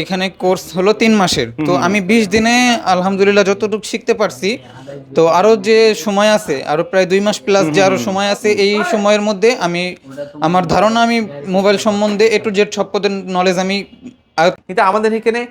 এখানে কোর্স হলো তিন মাসের। তো আমি বিশ দিনে আলহামদুলিল্লাহ যতটুকু শিখতে পারছি তো আরও যে সময় আছে আরও প্রায় দুই মাস প্লাস যে আরও সময় আছে এই সময়ের মধ্যে আমি আমার ধারণা আমি মোবাইল সম্বন্ধে এ টু জেড সব পদের নলেজ আমি কিন্তু আমাদের এখানে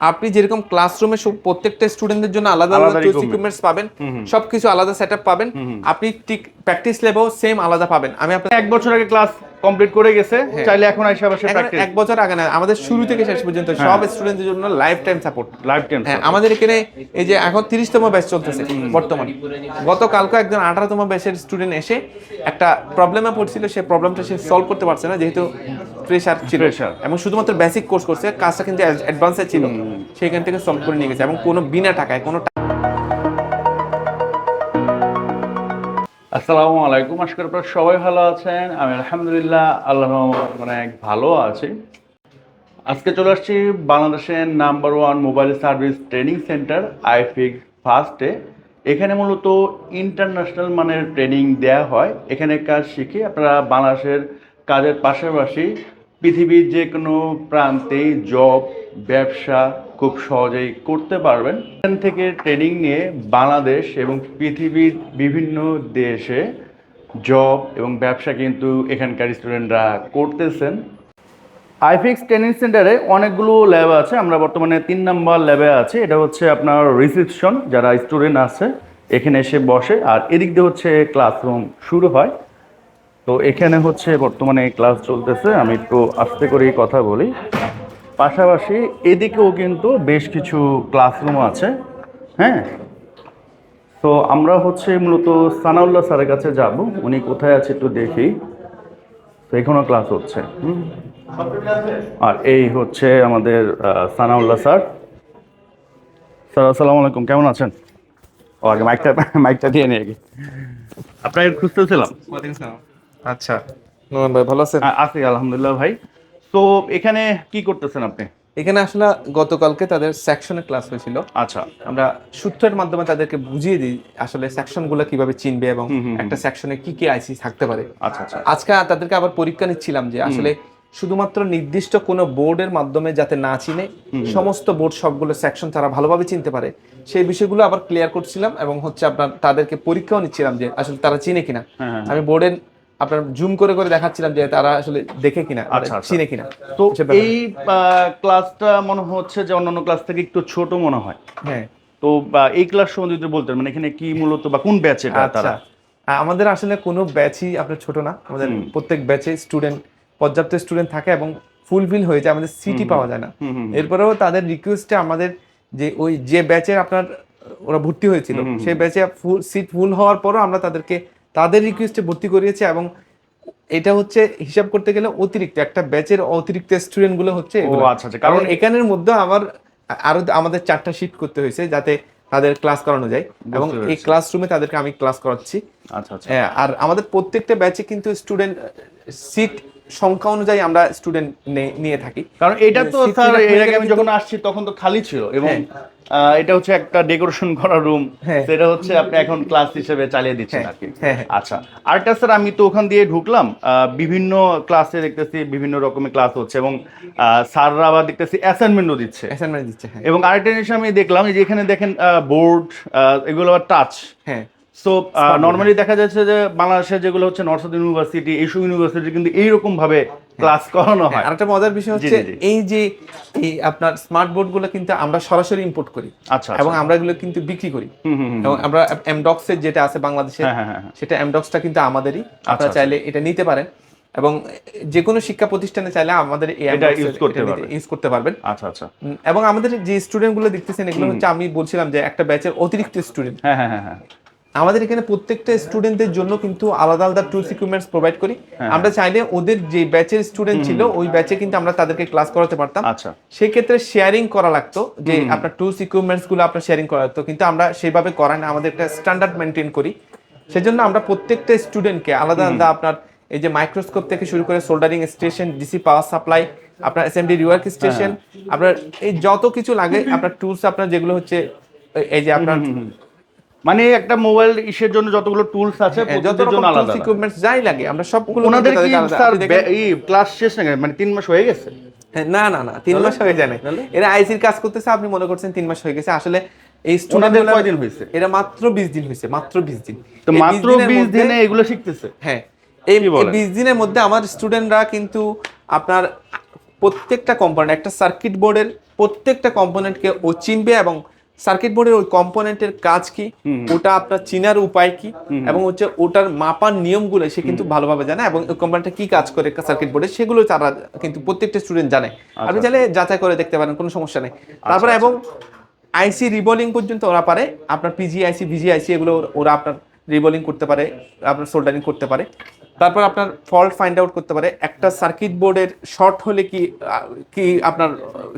আপনি যেরকম ক্লাসরুমে প্রত্যেকটা স্টুডেন্টদের জন্য আলাদা আলাদা ইকুইপমেন্টস পাবেন সবকিছু আলাদা সেটআপ পাবেন আপনি ঠিক প্র্যাকটিস লেভেল সেম আলাদা পাবেন। আমি আপনার এক বছর আগে ক্লাস কমপ্লিট করে গেছে চাইলে এখন আবার এখন প্র্যাকটিস এক বছর আগে না আমাদের শুরু থেকে শেষ পর্যন্ত সব স্টুডেন্টদের জন্য lifetime support lifetime হ্যাঁ আমাদের এখানে এই যে এখন তিরিশতম ব্যাচ চলতেছে বর্তমানে। গতকালকে একজন আঠারোতম ব্যাচের স্টুডেন্ট এসে একটা প্রবলেমে পড়ছিল সে প্রবলেমটা সে সলভ করতে পারছে না যেহেতু প্রেশার ছিল। এবং শুধুমাত্র বেসিক কোর্স করছে কাজটা কিন্তু অ্যাডভান্সে ছিল। সেখান থেকে সলভ করে নিয়ে গেছে এবং কোনো বিনা টাকায় কোনো আসসালামু আলাইকুম। আশা করি আপনারা সবাই ভালো আছেন। আমি আলহামদুলিল্লাহ, আল্লাহ অনেক ভালো আছি। আজকে চলে আসছি বাংলাদেশের number one mobile service training centre আইফিক ফার্স্টে। এখানে মূলত ইন্টারন্যাশনাল মানের ট্রেনিং দেওয়া হয়। এখানে কাজ শিখে আপনারা বাংলাদেশের কাজের পাশাপাশি পৃথিবীর যে কোনো প্রান্তেই জব, ব্যবসা খুব সহজেই করতে পারবেন। এখান থেকে ট্রেনিং নিয়ে বাংলাদেশ এবং পৃথিবীর বিভিন্ন দেশে জব এবং ব্যবসা কিন্তু এখানকার স্টুডেন্টরা করতেছেন। আইফিক্স ট্রেনিং সেন্টারে অনেকগুলো ল্যাব আছে, আমরা বর্তমানে তিন নাম্বার ল্যাবে আছি। এটা হচ্ছে আপনার রিসেপশন, যারা স্টুডেন্ট আছে, এখানে এসে বসে। আর এদিক দিয়ে হচ্ছে ক্লাসরুম শুরু হয়। তো এখানে হচ্ছে বর্তমানে ক্লাস চলতেছে, আমি একটু আস্তে করেই কথা বলি। পাশাপাশি এদিকেও কিন্তু বেশ কিছু ক্লাসরুম আছে হ্যাঁ? তো আমরা হচ্ছে মূলত সানাউল্লাহ স্যারের কাছে যাব উনি কোথায় আছে একটু দেখি। তো এখনও ক্লাস হচ্ছে হুম। আর এই হচ্ছে আমাদের সানাউল্লাহ স্যার। স্যার আসসালামু আলাইকুম কেমন আছেন? ও আগে মাইকটা মাইকটা দিয়ে নিয়ে গিয়ে আপনাকে খুঁজতেছিলাম। আচ্ছা ভাই ভালো আছেন? আছি আলহামদুলিল্লাহ ভাই। তো এখানে কি করতেছেন আপনি? এখানে আসলে গতকালকে তাদের সেকশনে ক্লাস হয়েছিল। আচ্ছা। আমরা সূত্রের মাধ্যমে তাদেরকে বুঝিয়ে দিই আসলে সেকশন সেকশনগুলো কীভাবে চিনবে এবং একটা সেকশনে কি কি আইসি থাকতে পারে। আচ্ছা আচ্ছা। আজকে তাদেরকে আবার পরীক্ষা নিচ্ছিলাম যে আসলে শুধুমাত্র নির্দিষ্ট কোনো বোর্ডের মাধ্যমে যাতে না চিনে সমস্ত বোর্ড সবগুলো সেকশন তারা ভালোভাবে চিনতে পারে। সেই বিষয়গুলো আবার ক্লিয়ার করছিলাম এবং হচ্ছে আপনার তাদেরকে পরীক্ষাও নিচ্ছিলাম যে আসলে তারা চিনে কিনা। হ্যাঁ, আমি বোর্ডের আপনার জুম করে করে দেখাচ্ছিলাম যে তারা আসলে দেখে কিনা মানে আচ্ছা, আচ্ছা। চিনে কিনা। তো এই ক্লাসটা মনে হচ্ছে যে অন্যান্য ক্লাস থেকে একটু ছোট মনে হয়। হ্যাঁ। তো এই ক্লাস সম্বন্ধে যদি বলতেন মানে এখানে কি মূলত বা কোন ব্যাচ এটা আচ্ছা। তারা? আমাদের আসলে কোনো ব্যাচই আপনার ছোট না। আমাদের প্রত্যেক ব্যাচে স্টুডেন্ট পর্যাপ্ত স্টুডেন্ট থাকে এবং ফুলফিল হয়ে যায় আমাদের সিটি পাওয়া যায় না। এরপরেও তাদের রিকোয়েস্টে আমাদের যে ওই যে ব্যাচে আপনার ওরা ভর্তি হয়েছিল সেই ব্যাচে ফুল সিট ফুল হওয়ার পরও আমরা তাদেরকে তাদের রিকোয়েস্টে ভর্তি করিয়েছে এবং এটা হচ্ছে হিসাব করতে গেলে অতিরিক্ত একটা ব্যাচের অতিরিক্ত স্টুডেন্টগুলো হচ্ছে আচ্ছা, আচ্ছা, কারণ এখানের মধ্যে আবার আরও আমাদের চারটা শিফট করতে হয়েছে যাতে তাদের ক্লাস করানো যায়। এবং এই ক্লাসরুমে তাদেরকে আমি ক্লাস করাচ্ছি। আচ্ছা হ্যাঁ, আর আমাদের প্রত্যেকটা ব্যাচে কিন্তু স্টুডেন্ট সিট সংখ্যা অনুযায়ী আমরা স্টুডেন্ট নিয়ে থাকি। কারণ এটা তো স্যার এর আগে আমি যখন আসছি তখন তো খালি ছিল এবং হ্যাঁ। এটা হচ্ছে একটা ডেকোরেশন করা রুম হ্যাঁ। সেটা হচ্ছে আপনি এখন ক্লাস হিসেবে চালিয়ে দিচ্ছেন হ্যাঁ, আর কি। আচ্ছা আরেকটা স্যার আমি তো ওখান দিয়ে ঢুকলাম আহ, বিভিন্ন ক্লাসে দেখতেছি বিভিন্ন রকমের ক্লাস হচ্ছে এবং স্যাররা আবার দেখতেছি অ্যাসাইনমেন্টও দিচ্ছে। অ্যাসাইনমেন্ট দিচ্ছে এবং আরেকটা জিনিস আমি দেখলাম যে এখানে দেখেন বোর্ড এগুলো আবার টাচ হ্যাঁ। সো নর্মালি দেখা যাচ্ছে যে বাংলাদেশের যেগুলো হচ্ছে নর্থ সাউথ ইউনিভার্সিটি এইসব ইউনিভার্সিটি কিন্তু এইরকম ভাবে ক্লাস করানো হয় আরেকটা মজার বিষয় হচ্ছে। এই যে এই আপনার স্মার্ট বোর্ডগুলো কিন্তু আমরা সরাসরি ইম্পোর্ট করি আচ্ছা এবং আমরা এগুলো কিন্তু বিক্রি করি। এবং আমরা এমডক্স এর যেটা আছে বাংলাদেশে হ্যাঁ, হ্যাঁ, হ্যাঁ, হ্যাঁ। সেটা এমডক্সটা কিন্তু আমাদেরই। আপনারা আচ্ছা। চাইলে এটা নিতে পারেন এবং যে কোনো শিক্ষা প্রতিষ্ঠানে চাইলে আমাদের এর- করতে পারবেন। আচ্ছা আচ্ছা। এবং আমাদের যে স্টুডেন্টগুলো দেখতেছেন এগুলো হচ্ছে আমি বলছিলাম যে একটা ব্যাচের অতিরিক্ত স্টুডেন্ট হ্যাঁ হ্যাঁ হ্যাঁ হ্যাঁ। আমাদের এখানে প্রত্যেকটা স্টুডেন্টদের জন্য কিন্তু আলাদা আলাদা টুলস ইকুইপমেন্টস প্রোভাইড করি। হ্যাঁ। আমরা চাইলে ওদের যে ব্যাচের স্টুডেন্ট ছিল ওই ব্যাচে কিন্তু আমরা তাদেরকে ক্লাস করাতে পারতাম। আচ্ছা। সেই ক্ষেত্রে শেয়ারিং করা লাগতো যে আপনার টুলস ইকুইপমেন্টসগুলো আপনার শেয়ারিং করা লাগতো। কিন্তু আমরা সেভাবে করাই না আমাদের একটা স্ট্যান্ডার্ড মেনটেন করি। সেজন্য আমরা প্রত্যেকটা স্টুডেন্টকে আলাদা আলাদা আপনার এই যে মাইক্রোস্কোপ থেকে শুরু করে soldering station DC power supply আপনার এসএমডি রিওয়ার্ক স্টেশন আপনার এই যত কিছু লাগে আপনার টুলস আপনার যেগুলো হচ্ছে এই যে আপনার মানে একটা মোবাইল ইসের জন্য যতগুলো টুলস আছে হ্যাঁ, যত জন্য আলাদা ইকুইপমেন্টস যাই লাগে আমরা সবগুলো ওনাদের কি স্যার এই ক্লাস শেষ না মানে তিন মাস হয়ে গেছে? হ্যাঁ, না না না তিন মাস হয়ে যায় না এরা আইসির কাজ করতেছে আপনি মনে করছেন তিন মাস হয়ে গেছে। আসলে এই স্টুডেন্ট ওনাদের কয়দিন হয়েছে? এরা মাত্র বিশ দিন হয়েছে মাত্র বিশ দিন। তো মাত্র দিনের বিশ মধ্যে- দিনে এগুলো শিখতেছে? হ্যাঁ এই কি বলেন? বিশ দিনের মধ্যে আমার স্টুডেন্টরা কিন্তু আপনার প্রত্যেকটা কম্পোনেন্ট একটা সার্কিট বোর্ডের প্রত্যেকটা কম্পোনেন্টকে ও চিনবে এবং সার্কিট বোর্ডের ওই কম্পোনেন্টের কাজ কি? ওটা আপনার চিনার উপায় কি? এবং হচ্ছে ওটার মাপার নিয়মগুলো সে কিন্তু ভালোভাবে জানে এবং ওই কম্পোনেন্টটা কি কাজ করে সার্কিট বোর্ডে সেগুলো তারা কিন্তু প্রত্যেকটা স্টুডেন্ট জানে। আপনি চাইলে যাচাই করে দেখতে পারেন কোনো সমস্যা নেই। তারপরে এবং আইসি রিবলিং পর্যন্ত ওরা পারে। আপনার পিজি আইসি ভিজি আইসি এগুলো ওরা আপনার রিবলিং করতে পারে আপনার সোল্ডারিং করতে পারে। তারপর আপনার ফল্ট ফাইন্ড আউট করতে পারে। একটা সার্কিট বোর্ডের শর্ট হলে কি কি আপনার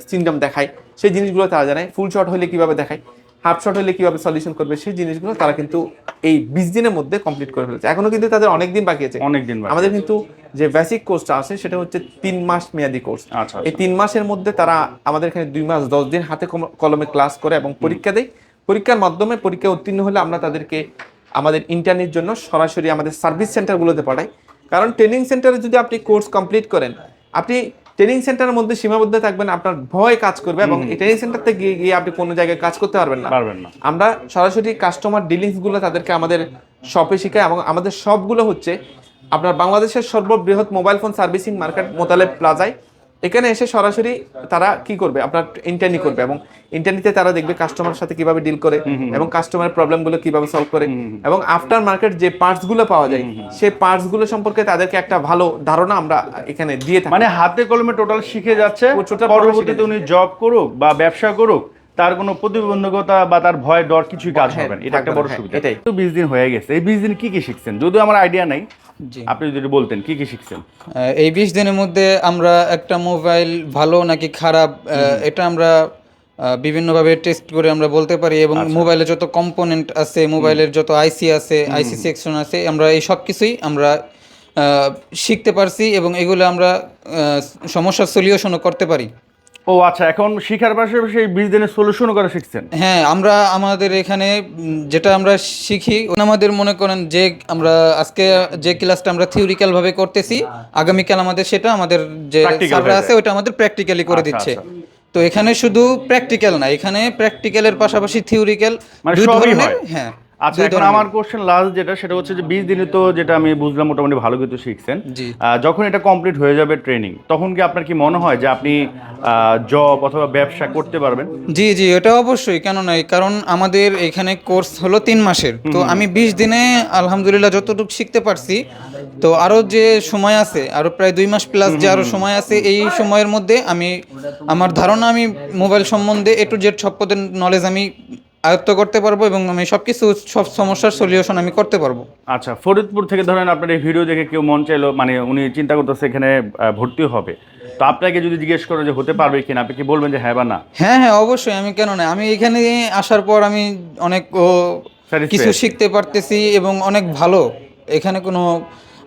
সিমটম দেখায়? সেই জিনিসগুলো তারা জানে ফুল শর্ট হলে কীভাবে দেখায়? হাফ শর্ট হলে কীভাবে সলিউশন করবে? সেই জিনিসগুলো তারা কিন্তু এই বিশ দিনের মধ্যে কমপ্লিট করে ফেলেছে। এখনও কিন্তু তাদের অনেক দিন বাকি আছে। অনেকদিন বাকি আমাদের কিন্তু যে বেসিক কোর্সটা আছে সেটা হচ্ছে তিন মাস মেয়াদি কোর্স আচ্ছা, এই তিন মাসের মধ্যে তারা আমাদের এখানে দুই মাস দশ দিন হাতে কলমে ক্লাস করে এবং পরীক্ষা দেয়। পরীক্ষার মাধ্যমে পরীক্ষা উত্তীর্ণ হলে আমরা তাদেরকে আমাদের ইন্টারনেট জন্য সরাসরি আমাদের সার্ভিস সেন্টারগুলোতে পাঠাই। কারণ ট্রেনিং সেন্টারে যদি আপনি কোর্স কমপ্লিট করেন আপনি ট্রেনিং সেন্টারের মধ্যে সীমাবদ্ধ থাকবেন আপনার ভয় কাজ করবে এবং এই ট্রেনিং সেন্টার থেকে গিয়ে গিয়ে আপনি কোনো জায়গায় কাজ করতে পারবেন না। পারবেন না। আমরা সরাসরি কাস্টমার ডিলিংসগুলো তাদেরকে আমাদের শপে শেখাই এবং আমাদের সবগুলো হচ্ছে আপনার বাংলাদেশের সর্ববৃহৎ mobile phone servicing market Motalib প্লাজায় এখানে এসে সরাসরি তারা কি করবে? আপনার ইন্টারনি করবে এবং ইন্টারনিতে তারা দেখবে কাস্টমার সাথে কীভাবে ডিল করে এবং কাস্টমারের প্রবলেমগুলো কীভাবে সলভ করে। এবং আফটার মার্কেট যে পার্টসগুলো পাওয়া যায় সেই পার্টসগুলো সম্পর্কে তাদেরকে একটা ভালো ধারণা আমরা এখানে দিয়ে থাকি। মানে হাতে কলমে টোটাল শিখে যাচ্ছে। পরবর্তীতে উনি জব করুক বা ব্যবসা করুক তার কোনো প্রতিবন্ধকতা বা তার ভয় ডর কিছুই কাজ হ্যাঁ, হবে না। এটা একটা বড় হ্যাঁ, সুবিধা। এটাই। তো বিশ দিন হয়ে গেছে। এই বিশ দিন কি কি শিখছেন? যদিও আমার আইডিয়া নাই জি। আপনি যদি বলতেন কি কি শিখছেন? এই বিশ দিনের মধ্যে আমরা একটা মোবাইল ভালো নাকি খারাপ এটা আমরা বিভিন্নভাবে টেস্ট করে আমরা বলতে পারি এবং মোবাইলে যত কম্পোনেন্ট আছে মোবাইলের যত আইসি আছে আইসি সেকশন আছে আমরা এই সব কিছুই আমরা আহ, শিখতে পারছি এবং এগুলো আমরা আহ, সমস্যার সলিউশনও করতে পারি। ও আচ্ছা এখন শিখার পাশাপাশি এই বিশ দিনের সলিউশনও করা শিখছেন হ্যাঁ আমরা আমাদের এখানে যেটা আমরা শিখি আমাদের মনে করেন যে আমরা আজকে যে ক্লাসটা আমরা থিওরিক্যাল ভাবে করতেছি আগামীকাল আমাদের সেটা আমাদের যে স্যাররা আছে ওটা আমাদের প্র্যাকটিক্যালি করে আচ্ছা, দিচ্ছে আচ্ছা। তো এখানে শুধু প্র্যাকটিক্যাল না এখানে প্র্যাকটিক্যালের পাশাপাশি থিওরিক্যাল মানে হয়। আচ্ছা এখন আমার কোশ্চেন লাস্ট যেটা সেটা হচ্ছে যে বিশ দিনে তো যেটা আমি বুঝলাম মোটামুটি ভালো কিছু শিখছেন। যখন এটা কমপ্লিট হয়ে যাবে ট্রেনিং তখন কি আপনার কি মনে হয় যে আপনি জব অথবা ব্যবসা করতে পারবেন? জি জি এটা অবশ্যই কেন নয় কারণ আমাদের এখানে কোর্স হলো তিন মাসের। তো আমি বিশ দিনে আলহামদুলিল্লাহ যতটুকু শিখতে পারছি তো আরও যে সময় আছে আরও প্রায় দুই মাস প্লাস যে আরও সময় আছে এই সময়ের মধ্যে আমি আমার ধারণা আমি মোবাইল সম্বন্ধে এ টু জেড সব নলেজ আমি আয়ত্ত করতে পারব এবং আমি সব কিছু সব সমস্যার সলিউশন আমি করতে পারব। আচ্ছা ফরিদপুর থেকে ধরেন আপনার এই ভিডিও দেখে কেউ মন চাইলো মানে উনি চিন্তা করতেছে এখানে ভর্তি হবে। তো আপনাকে যদি জিজ্ঞেস করে যে হতে পারবে কিনা আপনি কি বলবেন যে হ্যাঁ বা না? হ্যাঁ হ্যাঁ অবশ্যই আমি কেন না আমি এখানে আসার পর আমি অনেক কিছু শিখতে পারতেছি এবং অনেক ভালো। এখানে কোনো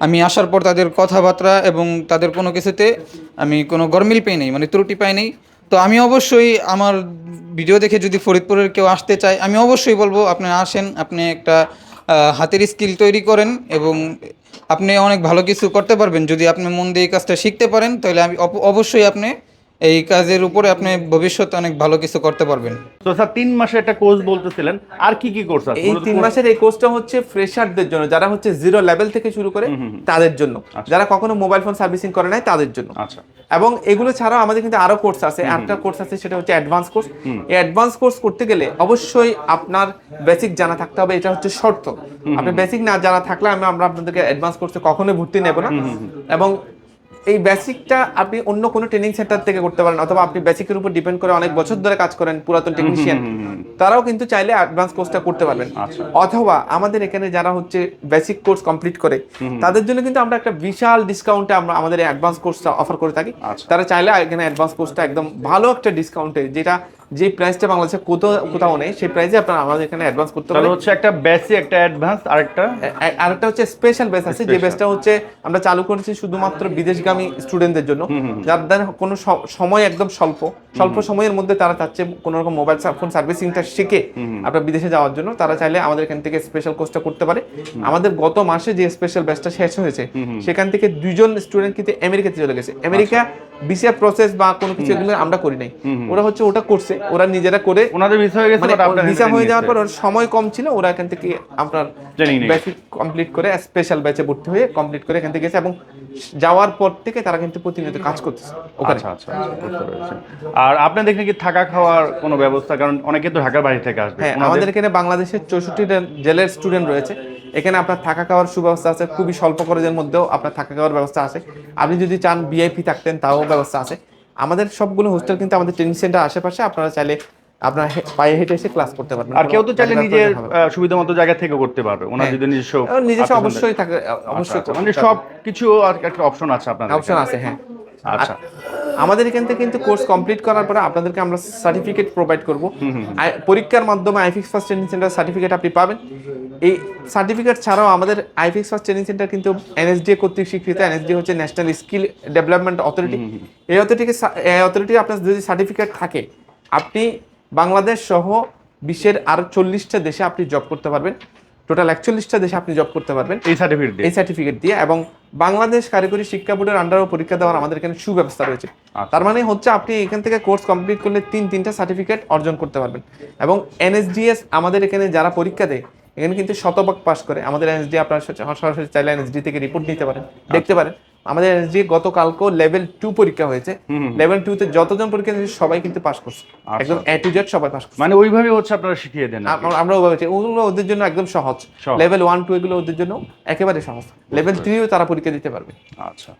আমি আসার পর তাদের কথাবার্তা এবং তাদের কোনো কিছুতে আমি কোনো গরমিল পাই নেই মানে ত্রুটি পাই নেই। তো আমি অবশ্যই আমার ভিডিও দেখে যদি ফরিদপুরের কেউ আসতে চায়, আমি অবশ্যই বলব আপনি আসেন, আপনি একটা হাতের স্কিল তৈরি করেন এবং আপনি অনেক ভালো কিছু করতে পারবেন। যদি আপনি মন দিয়ে এই কাজটা শিখতে পারেন, তাহলে আমি অবশ্যই আপনি এই কাজের উপরে আপনি ভবিষ্যতে অনেক ভালো কিছু করতে পারবেন। তো স্যার তিন মাসে একটা কোর্স বলতেছিলেন আর কি কি কোর্স আছে? এই তিন মাসের এই কোর্সটা হচ্ছে ফ্রেশারদের জন্য যারা হচ্ছে জিরো লেভেল থেকে শুরু করে তাদের জন্য। যারা কখনো মোবাইল ফোন সার্ভিসিং করে নাই তাদের জন্য। আচ্ছা। এবং এগুলো ছাড়াও আমাদের কিন্তু আরও কোর্স আছে। একটা কোর্স আছে সেটা হচ্ছে অ্যাডভান্স কোর্স এই অ্যাডভান্স কোর্স করতে গেলে অবশ্যই আপনার বেসিক জানা থাকতে হবে এটা হচ্ছে শর্ত। আপনি বেসিক না জানা থাকলে আমি আমরা আপনাদেরকে অ্যাডভান্স কোর্সে কখনোই ভর্তি নেব না। এবং এই বেসিকটা আপনি অন্য কোনো ট্রেনিং সেন্টার থেকে করতে পারেন অথবা আপনি বেসিকের উপর ডিপেন্ড করে অনেক বছর ধরে কাজ করেন পুরাতন টেকনিশিয়ান তারাও কিন্তু চাইলে অ্যাডভান্স কোর্সটা করতে পারবেন আচ্ছা। অথবা আমাদের এখানে যারা হচ্ছে বেসিক কোর্স কমপ্লিট করে তাদের জন্য কিন্তু আমরা একটা বিশাল ডিসকাউন্টে আমরা আমাদের অ্যাডভান্স কোর্সটা অফার করে থাকি আচ্ছা। তারা চাইলে এখানে অ্যাডভান্স কোর্সটা একদম ভালো একটা ডিসকাউন্টে যেটা যে প্রাইসটা বাংলাদেশে কোথাও কোথাও নেই সেই প্রাইসে আপনারা আমাদের এখানে অ্যাডভান্স করতে তাহলে পারেন। হচ্ছে একটা বেসিক একটা অ্যাডভান্স আর একটা আরেকটা হচ্ছে স্পেশাল বেস আছে যে। বেসটা হচ্ছে আমরা চালু করেছি শুধুমাত্র বিদেশগামী স্টুডেন্টদের জন্য। যার যাদের কোনো সময় একদম স্বল্প। স্বল্প সময়ের মধ্যে তারা চাচ্ছে কোনো রকম মোবাইল ফোন সার্ভিসিংটা শিখে আপনার বিদেশে যাওয়ার জন্য। তারা চাইলে আমাদের এখান থেকে স্পেশাল কোর্সটা করতে পারে। আমাদের গত মাসে যে স্পেশাল ব্যাচটা শেষ হয়েছে সেখান থেকে দুজন স্টুডেন্ট কিন্তু আমেরিকাতে চলে গেছে। আমেরিকা বিসিআর প্রসেস বা কোনো কিছু এগুলো আমরা করি নাই। ওরা হচ্ছে ওটা করছে। ওরা নিজেরা করে ওনাদের ভিসা হয়ে গেছে মানে ভিসা হয়ে যাওয়ার পর ওর সময় কম ছিল ওরা এখান থেকে আপনার বেসিক কমপ্লিট করে স্পেশাল ব্যাচে ভর্তি হয়ে কমপ্লিট করে এখান থেকে গেছে এবং যাওয়ার পর থেকে তারা কিন্তু প্রতিনিয়ত কাজ করতেছে ওখানে। আচ্ছা আচ্ছা আচ্ছা, আর আপনাদের এখানে কি থাকা খাওয়ার কোনো ব্যবস্থা? কারণ অনেকে তো ঢাকার বাইরে থেকে আসবে। হ্যাঁ আমাদের এখানে বাংলাদেশের চৌষট্টি জেলের স্টুডেন্ট রয়েছে। এখানে আপনার থাকা খাওয়ার সুব্যবস্থা আছে খুবই স্বল্প খরচের মধ্যেও আপনার থাকা খাওয়ার ব্যবস্থা আছে। আপনি যদি চান ভিআইপি থাকতেন তাও ব্যবস্থা আছে। আমাদের সবগুলো হোস্টেল কিন্তু আমাদের ট্রেনিং সেন্টার আশেপাশে আপনারা চাইলে আপনার পায়ে হেঁটে এসে ক্লাস করতে পারবেন। আর কেউ তো চাইলে নিজের। সুবিধা মতো জায়গা থেকে করতে পারবে। ওনার হ্যাঁ। যদি নিজস্ব নিজস্ব আচ্ছা, অবশ্যই থাকে আচ্ছা, অবশ্যই আচ্ছা, মানে সব কিছু আর একটা অপশন আছে আপনাদের অপশন আছে হ্যাঁ। আচ্ছা। আমাদের এখান থেকে কিন্তু কোর্স কমপ্লিট করার পরে আপনাদেরকে আমরা সার্টিফিকেট প্রোভাইড করব। পরীক্ষার মাধ্যমে iFix first training centre certificate আপনি পাবেন। এই সার্টিফিকেট ছাড়াও আমাদের আইফিক্স ফার্স্ট ট্রেনিং সেন্টার কিন্তু এনএসডিএ কর্তৃক স্বীকৃত এনএসডি হচ্ছে ন্যাশনাল স্কিল ডেভেলপমেন্ট অথরিটি এই অথরিটিকে এই অথরিটি আপনার যদি সার্টিফিকেট থাকে আপনি বাংলাদেশ সহ বিশ্বের আরও চল্লিশটা দেশে আপনি জব করতে পারবেন। টোটাল একচল্লিশটা দেশে আপনি জব করতে পারবেন। এই সার্টিফিকেট এই সার্টিফিকেট দিয়ে এবং বাংলাদেশ কারিগরি শিক্ষা বোর্ডের আন্ডারও পরীক্ষা দেওয়ার আমাদের এখানে সুব্যবস্থা রয়েছে। আচ্ছা। তার মানে হচ্ছে আপনি এখান থেকে কোর্স কমপ্লিট করলে তিন তিনটা সার্টিফিকেট অর্জন করতে পারবেন। এবং এনএসডিএস আমাদের এখানে যারা পরীক্ষা দেয় এখানে কিন্তু শতভাগ পাস করে। আমাদের এনএসডি আপনার সরাসরি- চাইলে এনএসডি থেকে রিপোর্ট নিতে পারেন দেখতে পারেন। আমাদের এনএসডি গতকালকেও লেভেল টু পরীক্ষা হয়েছে। লেভেল টু তে যতজন পরীক্ষা দিয়েছে সবাই কিন্তু পাস করছে। একদম এ টু জেড সবাই পাস করছে। মানে ওইভাবে হচ্ছে আপনারা শিখিয়ে দেন আমরা। আম- ওগুলো ওদের জন্য একদম সহজ। সহজ। লেভেল ওয়ান টু এগুলো ওদের জন্য একেবারে সহজ। লেভেল থ্রিও তারা পরীক্ষা দিতে পারবে। আচ্ছা।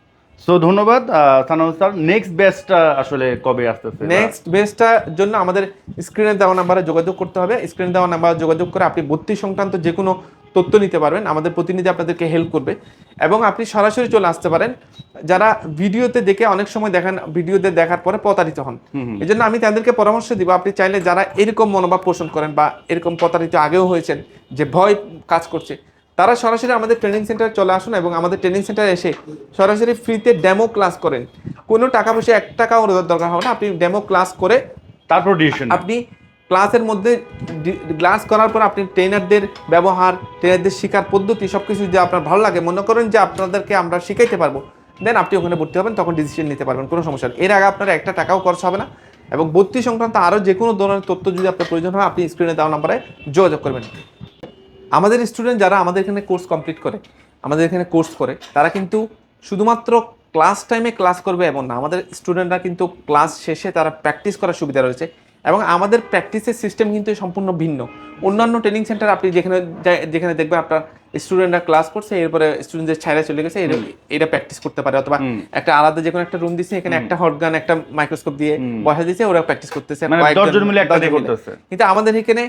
সো ধন্যবাদ সানাউল স্যার। নেক্সট ব্যাচটা আসলে কবে আসতেছে? নেক্সট বেসটার জন্য আমাদের স্ক্রিনে দেওয়া নাম্বারে যোগাযোগ করতে হবে। স্ক্রিনে দেওয়া নাম্বারে যোগাযোগ করে আপনি ভর্তি সংক্রান্ত যে কোনো তথ্য নিতে পারবেন। আমাদের প্রতিনিধি আপনাদেরকে হেল্প করবে। এবং আপনি সরাসরি চলে আসতে পারেন। যারা ভিডিওতে দেখে অনেক সময় দেখেন ভিডিওতে দেখার পরে প্রতারিত হন। এই জন্য আমি তাদেরকে পরামর্শ দিব আপনি চাইলে যারা এরকম মনোভাব পোষণ করেন বা এরকম প্রতারিত আগেও হয়েছেন যে ভয় কাজ করছে তারা সরাসরি আমাদের ট্রেনিং সেন্টারে চলে আসুন এবং আমাদের ট্রেনিং সেন্টারে এসে সরাসরি ফ্রিতে ডেমো ক্লাস করেন। কোনো টাকা পয়সা এক টাকাও দরকার হবে না। আপনি ডেমো ক্লাস করে তারপর ডিসিশন আপনি ক্লাসের মধ্যে ক্লাস করার পর আপনি ট্রেনারদের ব্যবহার ট্রেনারদের শেখার পদ্ধতি সব কিছু যদি আপনার ভালো লাগে মনে করেন যে আপনাদেরকে আমরা শিখাইতে পারব দেন আপনি ওখানে ভর্তি হবেন তখন ডিসিশন নিতে পারবেন কোনো সমস্যা নেই। এর আগে আপনার একটা টাকাও খরচ হবে না এবং ভর্তি সংক্রান্ত আরও যে কোনো ধরনের তথ্য যদি আপনার প্রয়োজন হয় আপনি স্ক্রিনে দেওয়া নাম্বারে যোগাযোগ করবেন। আমাদের স্টুডেন্ট যারা আমাদের এখানে কোর্স কমপ্লিট করে আমাদের এখানে কোর্স করে তারা কিন্তু শুধুমাত্র ক্লাস টাইমে ক্লাস করবে এমন না। আমাদের স্টুডেন্টরা কিন্তু ক্লাস শেষে তারা প্র্যাকটিস করার সুবিধা রয়েছে এবং আমাদের প্র্যাকটিসের সিস্টেম কিন্তু সম্পূর্ণ ভিন্ন। অন্যান্য ট্রেনিং সেন্টার আপনি যেখানে যেখানে দেখবেন আপনার স্টুডেন্টরা ক্লাস করছে এরপরে স্টুডেন্টদের ছাইরা চলে গেছে এটা প্র্যাকটিস করতে পারে। অথবা একটা আলাদা যে কোনো একটা রুম দিচ্ছে এখানে একটা হটগান একটা মাইক্রোস্কোপ দিয়ে বসা দিয়েছে ওরা প্র্যাকটিস। করতেছে। কিন্তু আমাদের এখানে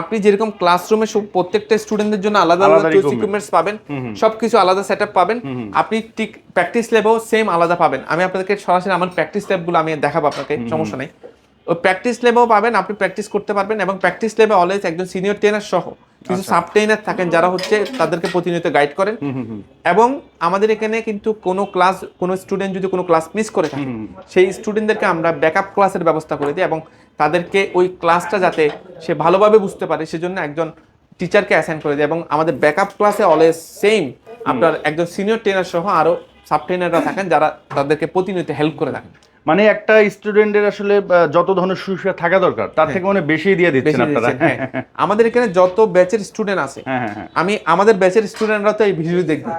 আপনি যেরকম ক্লাসরুমে প্রত্যেকটা স্টুডেন্টদের জন্য আলাদা আলাদা ইকুইপমেন্টস পাবেন সবকিছু আলাদা সেটআপ পাবেন। আপনি ঠিক প্র্যাকটিস ল্যাবও সেম আলাদা পাবেন। আমি আপনাদেরকে সরাসরি আমার প্র্যাকটিস ল্যাবগুলো আমি দেখাবো আপনাকে সমস্যা নেই। ওই প্র্যাকটিস ল্যাবও পাবেন আপনি প্র্যাকটিস করতে পারবেন এবং প্র্যাকটিস ল্যাবে অলওয়েজ একজন সিনিয়র ট্রেনার সহ কিছু সাব ট্রেনার থাকেন যারা হচ্ছে তাদেরকে প্রতিনিয়ত গাইড করেন। এবং আমাদের এখানে কিন্তু কোনো ক্লাস কোনো স্টুডেন্ট যদি কোনো ক্লাস মিস করে থাকে সেই স্টুডেন্টদেরকে আমরা ব্যাকআপ ক্লাসের ব্যবস্থা করে দিই এবং তাদেরকে ওই ক্লাসটা যাতে সে ভালোভাবে বুঝতে পারে সেজন্য একজন টিচারকে অ্যাসাইন করে দেয় এবং আমাদের ব্যাকআপ ক্লাসে অলওয়েজ সেম আপনার একজন সিনিয়র ট্রেনার সহ আরও সাব ট্রেনাররা থাকেন যারা তাদেরকে প্রতিনিয়ত হেল্প করে থাকেন। মানে একটা স্টুডেন্টের আসলে যত ধরনের সুবিধা থাকা দরকার তার থেকে মানে বেশি দিয়ে দিচ্ছেন আপনারা। হ্যাঁ। আমাদের এখানে যত ব্যাচের স্টুডেন্ট আছে হ্যাঁ হ্যাঁ হ্যাঁ। আমি আমাদের ব্যাচের স্টুডেন্টরা তো এই ভিডিও দেখবে।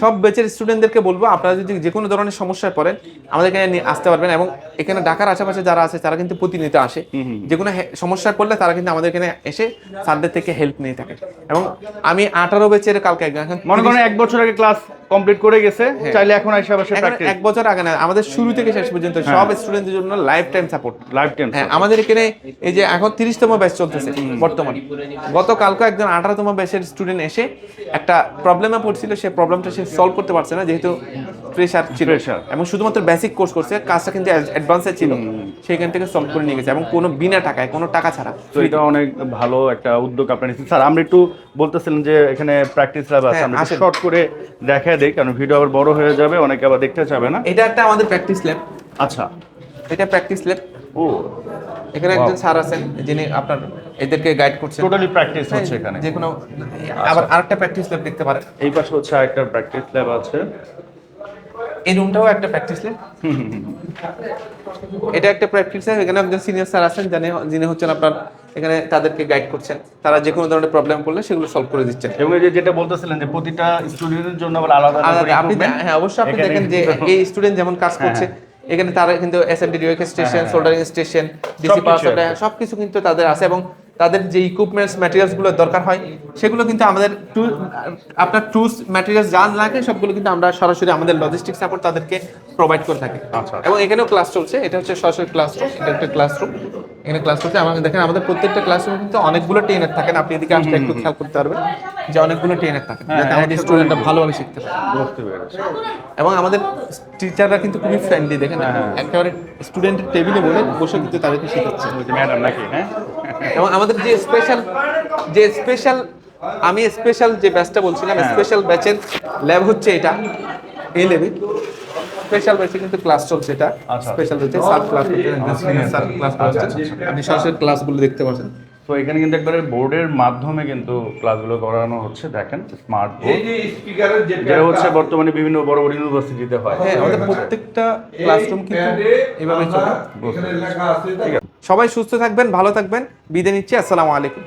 সব ব্যাচের স্টুডেন্টদেরকে বলব আপনারা যদি যে কোনো ধরনের সমস্যায় পড়েন আমাদের এখানে আসতে পারবেন এবং এখানে ঢাকার আশেপাশে যারা আছে তারা কিন্তু প্রতিনিয়ত আসে। যে কোনো সমস্যায় পড়লে তারা কিন্তু আমাদের এখানে এসে স্যারদের থেকে হেল্প নিয়ে থাকে। এবং আমি আঠারো ব্যাচের কালকে মনে করেন এক বছর আগে ক্লাস কমপ্লিট করে গেছে চাইলে এখন আইসা বসে প্র্যাকটিস এক বছর আগে না আমাদের শুরু থেকে শেষ পর্যন্ত সব স্টুডেন্টদের জন্য lifetime support lifetime হ্যাঁ আমাদের এখানে এই যে এখন 30 তম ব্যাচ চলতেছে বর্তমান। গতকালকে একজন 18 তম ব্যাচের স্টুডেন্ট এসে একটা প্রবলেমে পড়ছিল সে প্রবলেমটা সে সলভ করতে পারছে না যেহেতু প্রেশার ছিল। এবং শুধুমাত্র বেসিক কোর্স করছে কাজটা কিন্তু অ্যাডভান্সে ছিল। সেখান থেকে সলভ করে নিয়ে গেছে। এবং কোনো বিনা টাকায় কোনো টাকা ছাড়া। তো এটা অনেক ভালো একটা উদ্যোগ আপনারা নিচ্ছেন স্যার আমরা একটু বলতেছিলেন যে এখানে প্র্যাকটিস ল্যাব আছে। হ্যাঁ, আমরা শর্ট করে দেখা দেই কারণ ভিডিও আবার বড় হয়ে যাবে অনেকে আবার দেখতে চাবে না। এটা একটা আমাদের প্র্যাকটিস ল্যাব আচ্ছা। এটা প্র্যাকটিস ল্যাব ও। এখানে একজন স্যার আছেন যিনি আপনার এদেরকে গাইড করছেন। টোটালি প্র্যাকটিস হচ্ছে এখানে। যে কোনো আবার আরেকটা প্র্যাকটিস ল্যাব দেখতে পারেন। এই পাশে হচ্ছে একটা প্র্যাকটিস ল্যাব আছে। এই রুমটাও একটা প্র্যাকটিস ল্যাব এটা একটা প্র্যাকটিস ল্যাব এখানে একজন সিনিয়র স্যার আছেন জানে যিনি হচ্ছেন আপনার এখানে তাদেরকে গাইড করছেন। তারা যে কোনো ধরনের প্রবলেম পড়লে সেগুলো সলভ করে দিচ্ছেন। এবং এই যে যেটা বলতেছিলেন যে প্রতিটা স্টুডেন্টের জন্য আবার আলাদা আলাদা আপনি হ্যাঁ অবশ্যই আপনি দেখেন যে এই স্টুডেন্ট যেমন কাজ করছে এখানে তারা কিন্তু SMD ডিওকে station soldering station DC power. Supply সবকিছু কিন্তু তাদের আছে এবং তাদের যে ইকুইপমেন্টস ম্যাটেরিয়ালসগুলো দরকার হয় সেগুলো কিন্তু আমাদের টু আপনার টুলস ম্যাটেরিয়ালস যা লাগে সবগুলো কিন্তু আমরা সরাসরি আমাদের লজিস্টিক সাপোর্ট তাদেরকে প্রোভাইড করে থাকি আচ্ছা। এবং এখানেও ক্লাস চলছে এটা হচ্ছে সরাসরি ক্লাসরুম এটা একটা ক্লাসরুম এখানে ক্লাস করছে। আমাদের দেখেন আমাদের প্রত্যেকটা ক্লাসরুমে কিন্তু অনেকগুলো ট্রেনার থাকেন। আপনি এদিকে আসলে একটু খেয়াল করতে পারবেন যে অনেকগুলো ট্রেনার থাকেন। হ্যাঁ, যাতে আমাদের স্টুডেন্টরা ভালোভাবে শিখতে পারে। এবং আমাদের টিচাররা কিন্তু খুবই ফ্রেন্ডলি দেখেন। একেবারে স্টুডেন্টের টেবিলে বলে বসে কিন্তু তাদেরকে শেখাচ্ছে। ম্যাডাম নাকি হ্যাঁ? এবং আমাদের যে স্পেশাল যে স্পেশাল আমি স্পেশাল যে ব্যাচটা বলছিলাম স্পেশাল ব্যাচের ল্যাব হচ্ছে এটা এই ল্যাবে স্পেশাল ব্যাচে কিন্তু ক্লাস চলছে এটা। স্পেশাল হচ্ছে স্যার ক্লাস স্যার ক্লাস আপনি সরাসরি ক্লাসগুলো দেখতে পাচ্ছেন। তো এখানে কিন্তু একবারে বোর্ডের মাধ্যমে কিন্তু ক্লাসগুলো করানো হচ্ছে দেখেন স্মার্ট বোর্ড যেটা হচ্ছে বর্তমানে বিভিন্ন বড় বড় ইউনিভার্সিটিতে হয়। হ্যাঁ আমাদের প্রত্যেকটা ক্লাসরুম কিন্তু এভাবে চলে। সবাই সুস্থ থাকবেন ভালো থাকবেন। বিদায় নিচ্ছি আসসালামু আলাইকুম।